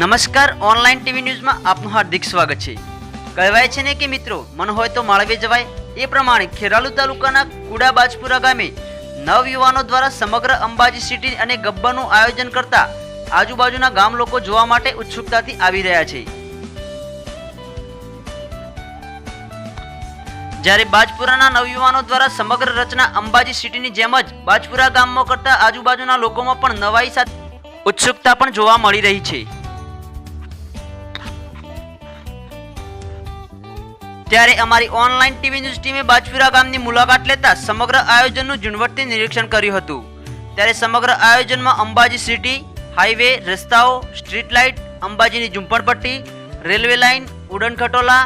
નમસ્કાર, online TV ન્યૂઝમાં આપનું હાર્દિક સ્વાગત છે. કહેવાય છે ને કે મિત્રો, મન હોય તો માળવે જવાય. એ પ્રમાણે ખેરાલુ તાલુકાના કુડાબાજપુરા ગામે નવયુવાનો દ્વારા સમગ્ર અંબાજી સિટી અને ગબ્બરનું આયોજન કરતા આજુબાજુના ગામ લોકો જોવા માટે ઉત્સુકતાથી આવી રહ્યા છે. જ્યારે બાજપુરાના નવયુવાનો દ્વારા સમગ્ર રચના અંબાજી સિટીની જેમ જ બાજપુરા ગામમાં કરતા આજુબાજુના લોકોમાં પણ નવાઈ સાથે ઉત્સુકતા પણ જોવા મળી રહી છે. ત્યારે અમારી ઓનલાઈન ટીવી ન્યૂઝ ટીમે બાજપુરા ગામની મુલાકાત લેતા સમગ્ર આયોજનનું ઝીણવટથી નિરીક્ષણ કર્યું હતું. ત્યારે સમગ્ર આયોજનમાં અંબાજી સિટી, હાઈવે, રસ્તાઓ, સ્ટ્રીટ લાઇટ, અંબાજીની ઝુંપડપટ્ટી, રેલવે લાઇન, ઉડન ખટોલા,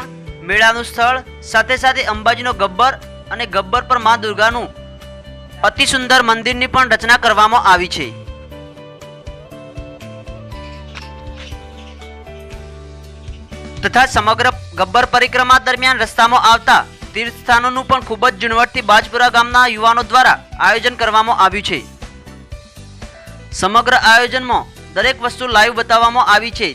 મેળાનું સ્થળ, સાથે સાથે અંબાજીનો ગબ્બર અને ગબ્બર પર મા દુર્ગાનું અતિ સુંદર મંદિરની પણ રચના કરવામાં આવી છે. તથા સમગ્ર ગબ્બર પરિક્રમા દરમિયાન રસ્તામાં આવતા તીર્થસ્થાનોનું પણ ખૂબ જ ઝીણવટથી બાજપુરા ગામના યુવાનો દ્વારા આયોજન કરવામાં આવ્યું છે. સમગ્ર આયોજનમાં દરેક વસ્તુ લાઈવ બતાવવામાં આવી છે.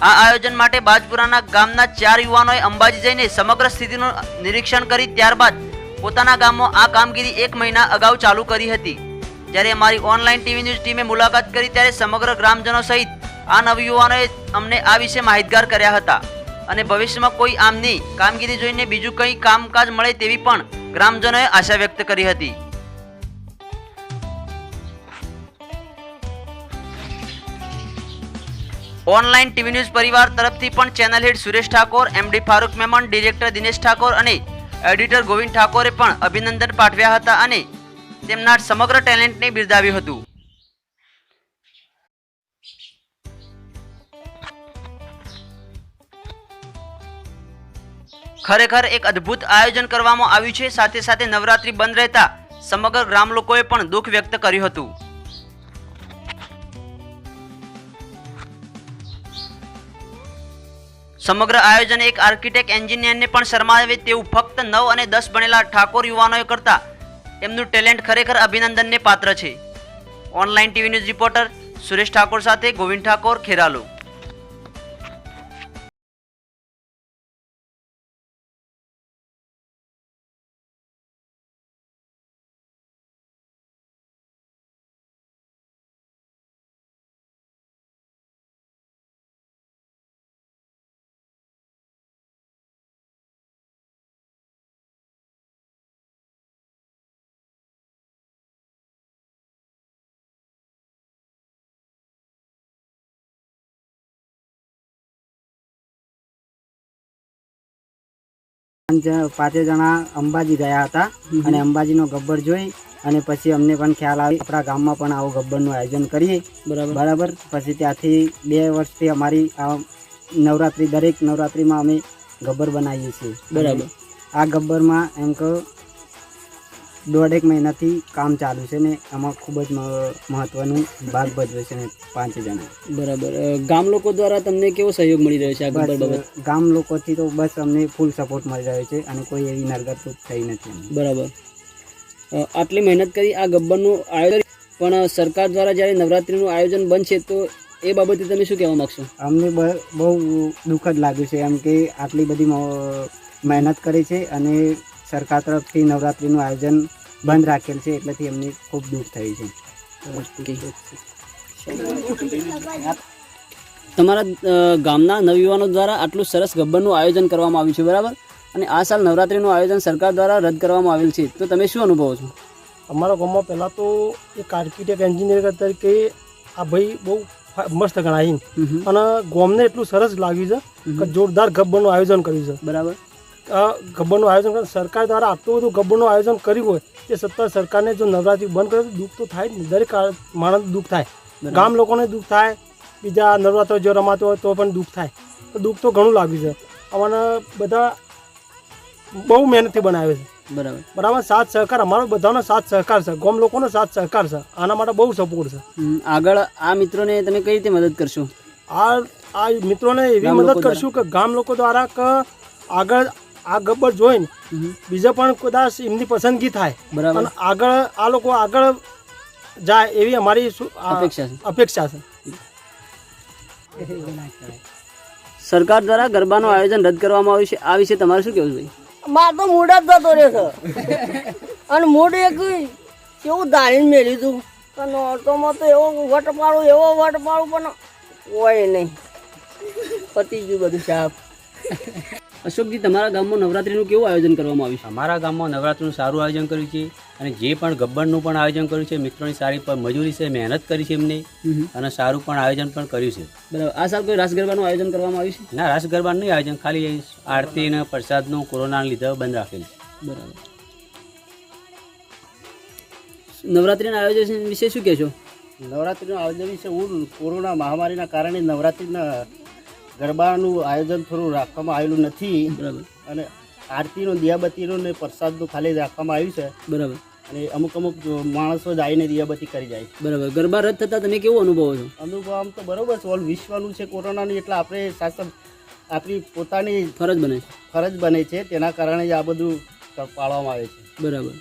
આ આયોજન માટે બાજપુરાના ગામના ચાર યુવાનોએ અંબાજી જઈને સમગ્ર સ્થિતિનું નિરીક્ષણ કરી ત્યારબાદ પોતાના ગામમાં આ કામગીરી એક મહિના અગાઉ ચાલુ કરી હતી. જ્યારે અમારી ઓનલાઈન ટીવી ન્યૂઝ ટીમે મુલાકાત કરી ત્યારે સમગ્ર ગ્રામજનો સહિત આ નવયુવાનોએ અમને આ વિશે માહિતગાર કર્યા હતા. અને ભવિષ્યમાં કોઈ આમની કામગીરી જોઈને બીજું કંઈ કામકાજ મળે તેવી પણ ગ્રામજનોએ આશા વ્યક્ત કરી હતી. ઓનલાઈન ટીવી ન્યૂઝ પરિવાર તરફથી પણ channel head Suresh Thakor MD Farooq Memon director Dinesh Thakor અને એડિટર ગોવિંદ ઠાકોરે પણ અભિનંદન પાઠવ્યા હતા અને તેમના સમગ્ર ટેલેન્ટને બિરદાવ્યું હતું. ખરેખર એક અદ્ભુત આયોજન કરવામાં આવ્યું છે. સાથે સાથે નવરાત્રી બંધ રહેતા સમગ્ર ગ્રામ લોકોએ પણ દુઃખ વ્યક્ત કર્યું હતું. સમગ્ર આયોજન એક આર્કિટેક્ટ એન્જિનિયરને પણ શરમાવે તેવું ફક્ત નવ અને દસ ભણેલા ઠાકોર યુવાનોએ કરતા એમનું ટેલેન્ટ ખરેખર અભિનંદનને પાત્ર છે. Online TV news reporter Suresh Thakor સાથે ગોવિંદ ઠાકોર, ખેરાલુ. પાંચ જણા અંબાજી ગયા હતા અને અંબાજીનો ગબ્બર જોઈ અને પછી અમને પણ ખ્યાલ આવી આપણા ગામમાં પણ આવું ગબ્બરનું આયોજન કરીએ. બરાબર. બરાબર? પછી ત્યાંથી બે વર્ષથી અમારી આ નવરાત્રી દરેક નવરાત્રીમાં અમે ગબ્બર બનાવીએ છીએ. બરાબર. આ ગબ્બરમાં એમ કહો દોઢેક મહિનાથી કામ ચાલુ છે ને એમાં ખૂબ જ મહત્વનું ભાગ ભજવે છે ને પાંચ જણા. બરાબર. ગામ લોકો દ્વારા તમને કેવો સહયોગ મળી રહ્યો છે આ બાબત ગામ લોકોથી તો બસ અમને ફૂલ સપોર્ટ મળી રહ્યો છે અને કોઈ એવી નરગત થઈ નથી બરાબર. આટલી મહેનત કરી આ ગબ્બરનું આયોજન પણ સરકાર દ્વારા જ્યારે નવરાત્રીનું આયોજન બનશે તો એ બાબતે તમે શું કહેવા માગશો? અમને બહુ દુઃખદ લાગ્યું છે એમ કે આટલી બધી મહેનત કરી છે અને સરકાર તરફથી નવરાત્રિનું આયોજન બંધ રાખેલ છે એટલેથી એમની ખૂબ દુઃખ થયું છે. તમારા ગામના નવયુવાનો દ્વારા આટલું સરસ ગબ્બરનું આયોજન કરવામાં આવ્યું છે બરાબર? અને આ સાલ નવરાત્રીનું આયોજન સરકાર દ્વારા રદ કરવામાં આવેલ છે. તો તમે શું અનુભવો છો? અમારા ગામમાં પહેલાં તો એક આર્કિટેક્ટ એન્જિનિયર તરીકે આ ભાઈ બહુ મસ્ત ગણાય અને ગામને એટલું સરસ લાગ્યું છે કે જોરદાર ગબ્બરનું આયોજન કર્યું છે. બરાબર. ગબ્બરનું આયોજન કરે. સરકાર દ્વારા આટલું બધું ગબ્બરનું આયોજન કર્યું હોય તે સત્તા સરકારને જો નવરાત્રી બંધ કરે તો દુઃખ તો થાય જ દરેક માણસ દુઃખ થાય. ગામ લોકોને દુઃખ થાય. બીજા નવરાત્ર જો રમાતો હોય તો પણ દુઃખ થાય. તો દુઃખ તો ઘણું લાગ્યું છે. અમારા બધા બહુ મહેનતથી બનાવે છે. બરાબર. બરાબર સાથ સહકાર. અમારો બધાનો સાથ સહકાર છે. ગામ લોકોનો સાથ સહકાર છે. આના માટે બહુ સપોર્ટ છે. આગળ આ મિત્રોને તમે કઈ રીતે મદદ કરશો? આ આ મિત્રોને એવી મદદ કરશું કે ગામ લોકો દ્વારા કે આગળ આ ગબ્બર જોઈને બીજા પણ કદાચ એમની પસંદગી થાય. બરાબર. અને આગળ આ લોકો આગળ જાય એવી અમારી શું અપેક્ષા છે. અપેક્ષા છે. સરકાર દ્વારા ગરબાનું આયોજન રદ કરવામાં આવ્યું છે. આ વિશે તમારે શું કહેવું ભાઈ? માર તો મૂડ જ જતો રહે છે. અને મૂડ એક કેવું ધારીને મેળ્યું હતું પણ ઓટોમાં તો એવો વટપાળું એવો વટપાળું પણ હોય નહીં. પતી ગયું બધું સાહેબ અશોકજી તમારા ગામમાં નવરાત્રિનું કેવું આયોજન કરવામાં આવ્યું છે? અમારા ગામમાં નવરાત્રિનું સારું આયોજન કર્યું છે અને જે પણ ગબ્બરનું પણ આયોજન કર્યું છે મિત્રોની સારી પણ મજૂરી છે મહેનત કરી છે એમને અને સારું પણ આયોજન પણ કર્યું છે. બરાબર. આ સાલ કોઈ રાસ ગરબાનું આયોજન કરવામાં આવ્યું છે? ના રાસ ગરબાનું નહીં આયોજન ખાલી આરતી અને પ્રસાદનું કોરોનાના લીધે બંધ રાખેલ છે. બરાબર. નવરાત્રિના આયોજન વિશે શું કહેશો? નવરાત્રિનું આયોજન વિશે હું કોરોના મહામારીના કારણે નવરાત્રિના ગરબાનું આયોજન થોડું રાખવામાં આવેલું નથી. બરાબર. અને આરતીનો દિયાબત્તીનો ને પ્રસાદનું ખાલી રાખવામાં આવ્યું છે. બરાબર. અને અમુક અમુક માણસો જ આવીને દિયાબત્તી કરી જાય બરાબર. ગરબા રદ થતાં તમે કેવું અનુભવો છો? અનુભવ આમ તો બરાબર છે. ઓલ વિશ્વનું છે કોરોનાનું એટલે આપણે શાસન આપણી પોતાની ફરજ બને છે. ફરજ બને છે. તેના કારણે જ આ બધું પાળવામાં આવે છે. બરાબર.